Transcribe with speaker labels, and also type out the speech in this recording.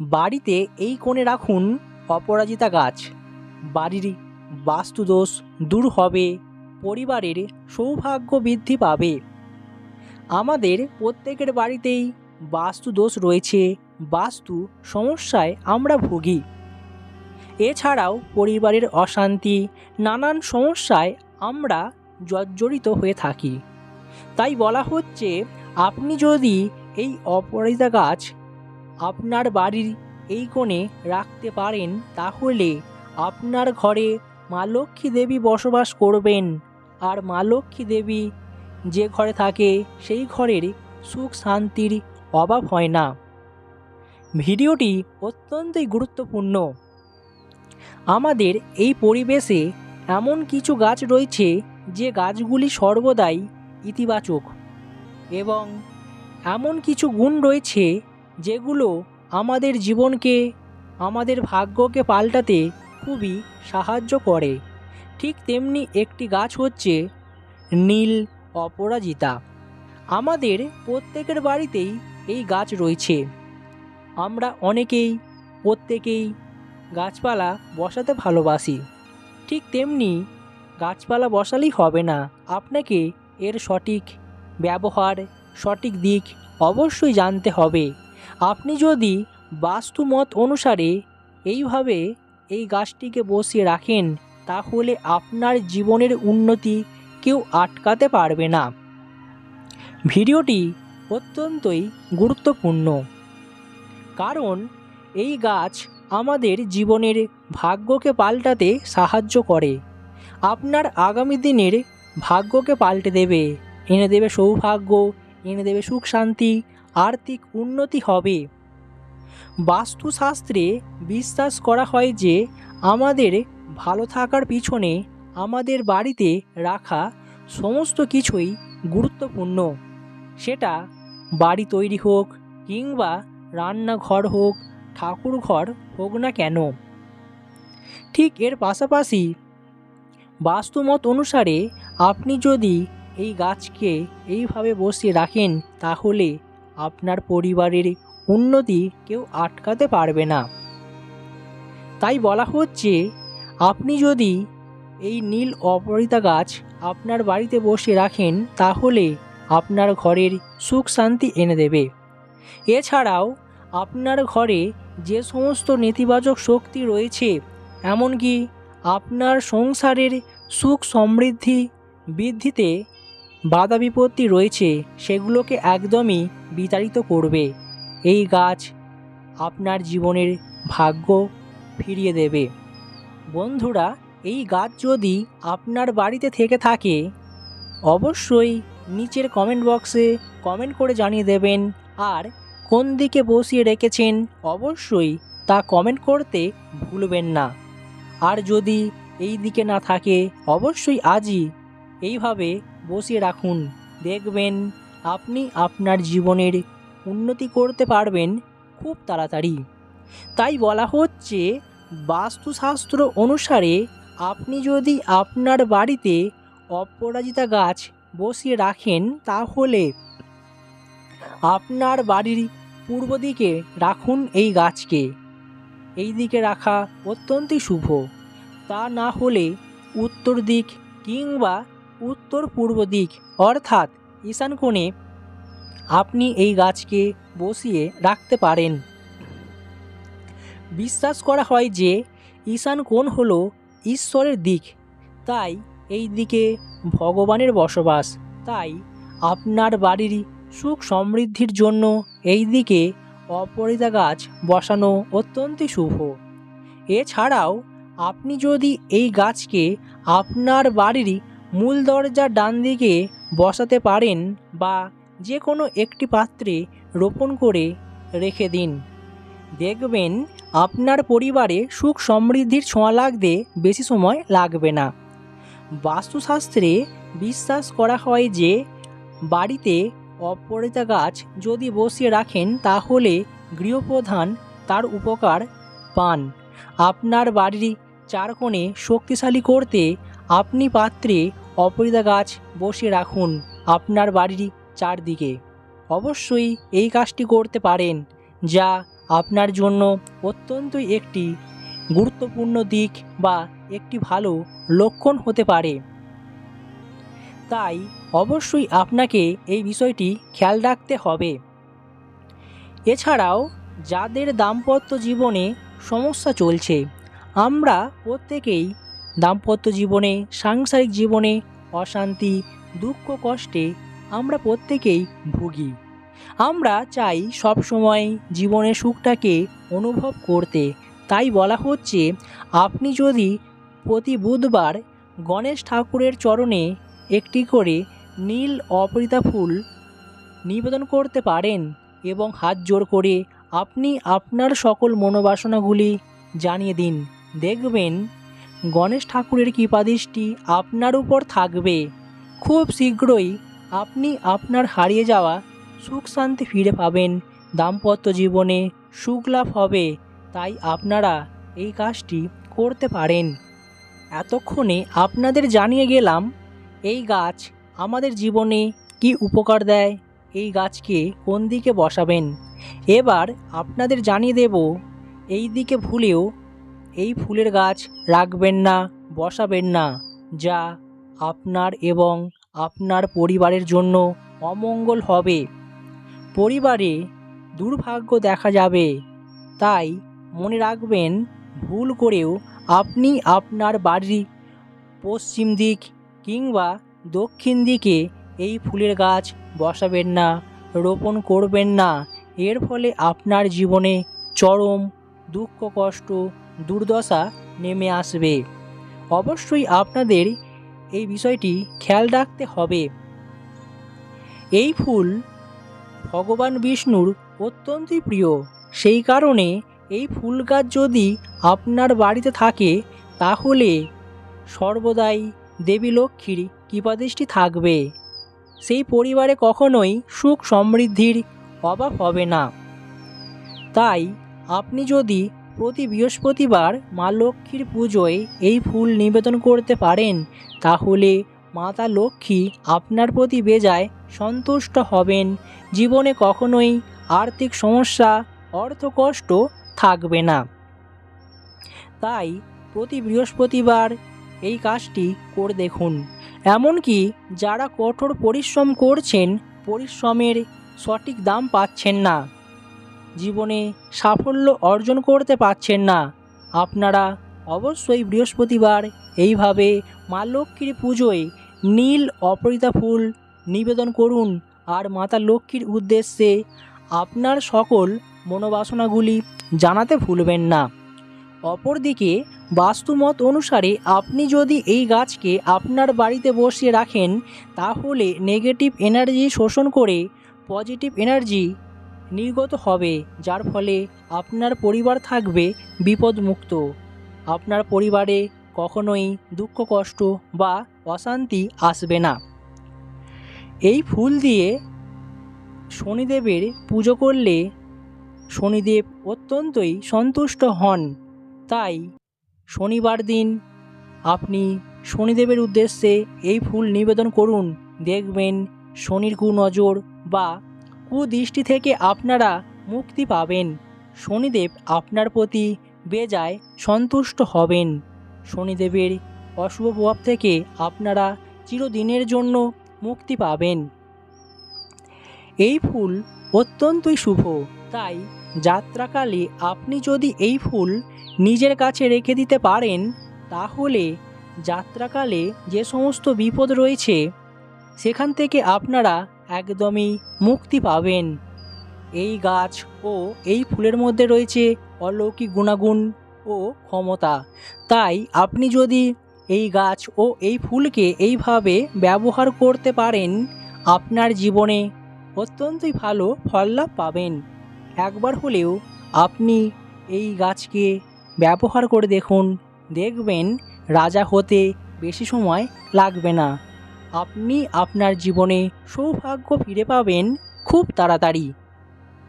Speaker 1: বাড়িতে এই কোণে রাখুন অপরাজিতা গাছ। বাড়ির বাস্তুদোষ দূর হবে, পরিবারের সৌভাগ্য বৃদ্ধি পাবে। আমাদের প্রত্যেকের বাড়িতেই বাস্তু দোষ রয়েছে, বাস্তু সমস্যায় আমরা ভুগি। এছাড়াও পরিবারের অশান্তি, নানান সমস্যায় আমরা জর্জরিত হয়ে থাকি। তাই বলা হচ্ছে, আপনি যদি এই অপরাজিতা গাছ আপনার বাড়ির এই কোণে রাখতে পারেন, তাহলে আপনার ঘরে মা লক্ষ্মী দেবী বসবাস করবেন। আর মা লক্ষ্মী দেবী যে ঘরে থাকে, সেই ঘরের সুখ শান্তির অভাব হয় না। ভিডিওটি অত্যন্তই গুরুত্বপূর্ণ। আমাদের এই পরিবেশে এমন কিছু গাছ রয়েছে, যে গাছগুলি সর্বদাই ইতিবাচক। এবং এমন কিছু গুণ রয়েছে যেগুলো আমাদের জীবনকে, আমাদের ভাগ্যকে পাল্টাতে খুবই সাহায্য করে। ঠিক তেমনি একটি গাছ হচ্ছে নীল অপরাজিতা। আমাদের প্রত্যেকের বাড়িতেই এই গাছ রয়েছে। আমরা অনেকেই প্রত্যেকেই গাছপালা বসাতে ভালোবাসি। ঠিক তেমনি গাছপালা বসালেই হবে না। আপনাকে এর সঠিক ব্যবহার, সঠিক দিক অবশ্যই জানতে হবে। আপনি যদি বাস্তুমত অনুসারে এইভাবে এই গাছটিকে বসিয়ে রাখেন, তাহলে আপনার জীবনের উন্নতি কেউ আটকাতে পারবে না। ভিডিওটি অত্যন্তই গুরুত্বপূর্ণ। কারণ এই গাছ আমাদের জীবনের ভাগ্যকে পাল্টাতে সাহায্য করে। আপনার আগামী দিনের ভাগ্যকে পাল্টে দেবে। এনে দেবে সৌভাগ্য, এনে দেবে সুখ শান্তি আর্থিক উন্নতি হবে। বাস্তুশাস্ত্রে বিশ্বাস করা হয় যে, আমাদের ভালো থাকার পিছনে আমাদের বাড়িতে রাখা সমস্ত কিছুই গুরুত্বপূর্ণ। সেটা বাড়ি তৈরি হোক কিংবা রান্নাঘর হোক ঠাকুর ঘর হোক না কেন। ঠিক এর পাশাপাশি বাস্তুমত অনুসারে আপনি যদি এই গাছকে এইভাবে বসিয়ে রাখেন, তাহলে আপনার পরিবারের উন্নতি কেউ আটকাতে পারবে না। তাই বলা হচ্ছে, আপনি যদি এই নীল অপরিতা গাছ আপনার বাড়িতে বসে রাখেন, তাহলে আপনার ঘরের সুখ শান্তি এনে দেবে। এছাড়াও, আপনার ঘরে যে সমস্ত নেতিবাচক শক্তি রয়েছে, এমনকি আপনার সংসারের সুখ সমৃদ্ধি বৃদ্ধিতে বাধা বিপত্তি রয়েছে, সেগুলোকে একদমই বিতাড়িত করবে। এই গাছ আপনার জীবনের ভাগ্য ফিরিয়ে দেবে। বন্ধুরা, এই গাছ যদি আপনার বাড়িতে থেকে থাকে, অবশ্যই নিচের কমেন্ট বক্সে কমেন্ট করে জানিয়ে দেবেন, আর কোন দিকে বসিয়ে রেখেছেন অবশ্যই তা কমেন্ট করতে ভুলবেন না। আর যদি এই দিকে না থাকে, অবশ্যই আজই এইভাবে বসিয়ে রাখুন। দেখবেন আপনি আপনার জীবনের উন্নতি করতে পারবেন খুব তাড়াতাড়ি। তাই বলা হচ্ছে, বাস্তুশাস্ত্র অনুসারে আপনি যদি আপনার বাড়িতে অপরাজিতা গাছ বসিয়ে রাখেন, তাহলে আপনার বাড়ির পূর্ব দিকে রাখুন এই গাছকে। এই দিকে রাখা অত্যন্তই শুভ। তা না হলে উত্তর দিক কিংবা উত্তর পূর্ব দিক। অর্থাৎ, ঈশান কোণে আপনি এই গাছকে বসিয়ে রাখতে পারেন। বিশ্বাস করা হয় যে, ঈশান কোণ হল ঈশ্বরের দিক। তাই, এই দিকে ভগবানের বসবাস। তাই, আপনার বাড়ির সুখ সমৃদ্ধির জন্য এই দিকে অপরিতা গাছ বসানো অত্যন্তই শুভ। এছাড়াও, আপনি যদি এই গাছকে আপনার বাড়ির মূল দরজার ডান দিকে বসাতে পারেন বা যে কোনো একটি পাত্রে রোপণ করে রেখে দিন। দেখবেন আপনার পরিবারে সুখ সমৃদ্ধির ছোঁয়া লাগতে বেশি সময় লাগবে না। বাস্তুশাস্ত্রে বিশ্বাস করা হয় যে বাড়িতে অপরিতা গাছ যদি বসিয়ে রাখেন তাহলে গৃহপ্রধান তার উপকার পান। আপনার বাড়ির চার কোণে শক্তিশালী করতে আপনি পাত্রে অপরিতা গাছ বসিয়ে রাখুন আপনার বাড়ির চারদিকে। অবশ্যই এই কাজটি করতে পারেন, যা আপনার জন্য অত্যন্তই একটি গুরুত্বপূর্ণ দিক বা একটি ভালো লক্ষণ হতে পারে। তাই অবশ্যই আপনাকে এই বিষয়টি খেয়াল রাখতে হবে। এছাড়াও যাদের দাম্পত্য জীবনে সমস্যা চলছে, আমরা প্রত্যেকেই দাম্পত্য জীবনে, সাংসারিক জীবনে অশান্তি, দুঃখ, কষ্টে আমরা প্রত্যেকেই ভুগি। আমরা চাই সব সময় জীবনের সুখটাকে অনুভব করতে। তাই বলা হচ্ছে, আপনি যদি প্রতি বুধবার গণেশ ঠাকুরের চরণে একটি করে নীল অপরিতা ফুল নিবেদন করতে পারেন এবং হাত জোর করে আপনি আপনার সকল মনোবাসনাগুলি জানিয়ে দিন। দেখবেন গণেশ ঠাকুরের কৃপাদৃষ্টি আপনার উপর থাকবে। খুব শীঘ্রই আপনি আপনার হারিয়ে যাওয়া সুখ শান্তি ফিরে পাবেন। দাম্পত্য জীবনে সুখ লাভ হবে, তাই আপনারা এই কাজটি করতে পারেন। এতক্ষণে আপনাদের জানিয়ে গেলাম, এই গাছ আমাদের জীবনে কি উপকার দেয়? এই গাছকে কোন দিকে বসাবেন? এবার আপনাদের জানিয়ে দেব, এই দিকে ভুলেও এই ফুলের গাছ রাখবেন না, বসাবেন না, যা আপনার এবং আপনার পরিবারের জন্য অমঙ্গল হবে। পরিবারে দুর্ভাগ্য দেখা যাবে, তাই মনে রাখবেন, ভুল করেও আপনি আপনার বাড়ির পশ্চিম দিক কিংবা দক্ষিণ দিকে এই ফুলের গাছ বসাবেন না, রোপণ করবেন না। এর ফলে আপনার জীবনে চরম দুঃখ, কষ্ট দুর্দশা নেমে আসবে। অবশ্যই আপনাদের এই বিষয়টি খেয়াল রাখতে হবে। এই ফুল ভগবান বিষ্ণুর অত্যন্তই প্রিয়। সেই কারণে এই ফুল গাছ যদি আপনার বাড়িতে থাকে, তাহলে সর্বদাই দেবী লক্ষ্মীর কৃপাদৃষ্টি থাকবে। সেই পরিবারে কখনোই সুখ সমৃদ্ধির অভাব হবে না। তাই আপনি যদি প্রতি বৃহস্পতিবার মা লক্ষ্মীর পুজোয় এই ফুল নিবেদন করতে পারেন, তাহলে মাতা লক্ষ্মী আপনার প্রতি বেজায় সন্তুষ্ট হবেন। জীবনে কখনোই আর্থিক সমস্যা অর্থকষ্ট থাকবে না। তাই প্রতি বৃহস্পতিবার এই কাজটি করে দেখুন। এমনকি যারা কঠোর পরিশ্রম করছেন, পরিশ্রমের সঠিক দাম পাচ্ছেন না। জীবনে সাফল্য অর্জন করতে পারছেন না। আপনারা অবশ্যই বৃহস্পতিবার এইভাবে মা লক্ষ্মীর পুজোয় নীল অপরিতা ফুল নিবেদন করুন আর মাতা লক্ষ্মীর উদ্দেশ্যে আপনার সকল মনোবাসনাগুলি জানাতে ভুলবেন না। অপরদিকে বাস্তুমত অনুসারে আপনি যদি এই গাছকে আপনার বাড়িতে বসিয়ে রাখেন, তাহলে নেগেটিভ এনার্জি শোষণ করে পজিটিভ এনার্জি নির্গত হবে, যার ফলে আপনার পরিবার থাকবে বিপদমুক্ত। আপনার পরিবারে কখনোই দুঃখ, কষ্ট বা অশান্তি আসবে না। এই ফুল দিয়ে শনিদেবের পুজো করলে শনিদেব অত্যন্তই সন্তুষ্ট হন। তাই শনিবার দিন আপনি শনিদেবের উদ্দেশ্যে এই ফুল নিবেদন করুন। দেখবেন শনির কুনজর বা কুদৃষ্টি থেকে আপনারা মুক্তি পাবেন। শনিদেব আপনার প্রতি বেজায় সন্তুষ্ট হবেন। শনিদেবের অশুভ প্রভাব থেকে আপনারা চিরদিনের জন্য মুক্তি পাবেন। এই ফুল অত্যন্তই শুভ। তাই যাত্রাকালে আপনি যদি এই ফুল নিজের কাছে রেখে দিতে পারেন, তাহলে যাত্রাকালে যে সমস্ত বিপদ রয়েছে, সেখান থেকে আপনারা একদমই মুক্তি পাবেন। এই গাছ ও এই ফুলের মধ্যে রয়েছে অলৌকিক গুণাগুণ ও ক্ষমতা। তাই আপনি যদি এই গাছ ও এই ফুলকে এইভাবে ব্যবহার করতে পারেন, আপনার জীবনে অত্যন্তই ভালো ফল লাভ পাবেন। একবার হলেও আপনি এই গাছকে ব্যবহার করে দেখুন, দেখবেন রাজা হতে বেশি সময় লাগবে না। আপনি আপনার জীবনে সৌভাগ্য ফিরে পাবেন খুব তাড়াতাড়ি।